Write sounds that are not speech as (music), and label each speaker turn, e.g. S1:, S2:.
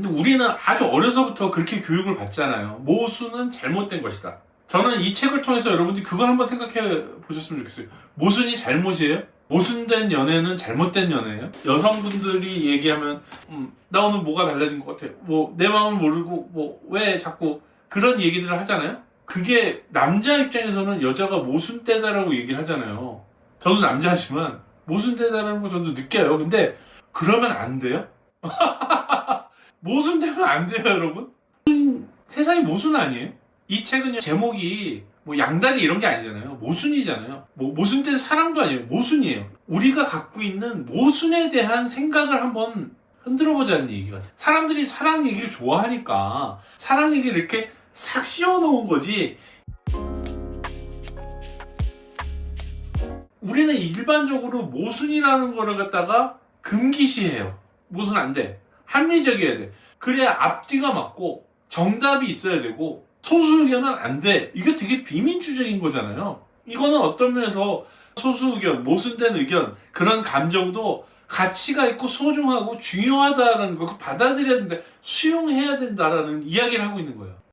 S1: 근데 우리는 아주 어려서부터 그렇게 교육을 받잖아요. 모순은 잘못된 것이다. 저는 이 책을 통해서 여러분들이 그걸 한번 생각해 보셨으면 좋겠어요. 모순이 잘못이에요? 모순된 연애는 잘못된 연애예요? 여성분들이 얘기하면 음, 나 오늘 뭐가 달라진 것 같아. 뭐 내 마음을 모르고 뭐 왜 자꾸 그런 얘기들을 하잖아요. 그게 남자 입장에서는 여자가 모순되다라고 얘기를 하잖아요. 저도 남자지만 모순되다라는 거 저도 느껴요. 근데 그러면 안 돼요? (laughs) 모순되면 안 돼요, 여러분. 세상이 모순 아니에요? 이 책은요, 제목이 뭐 양다리 이런 게 아니잖아요. 모순이잖아요. 뭐 모순된 사랑도 아니에요. 모순이에요. 우리가 갖고 있는 모순에 대한 생각을 한번 흔들어 보자는 얘기 같아요. 사람들이 사랑 얘기를 좋아하니까 사랑 얘기를 이렇게 싹 씌워 놓은 거지. 우리는 일반적으로 모순이라는 거를 갖다가 금기시해요. 모순 안 돼. 합리적이어야 돼. 그래야 앞뒤가 맞고 정답이 있어야 되고 소수 의견은 안 돼. 이게 되게 비민주적인 거잖아요. 이거는 어떤 면에서 소수 의견, 모순된 의견, 그런 감정도 가치가 있고 소중하고 중요하다는 걸 받아들여야 된다, 수용해야 된다라는 이야기를 하고 있는 거예요.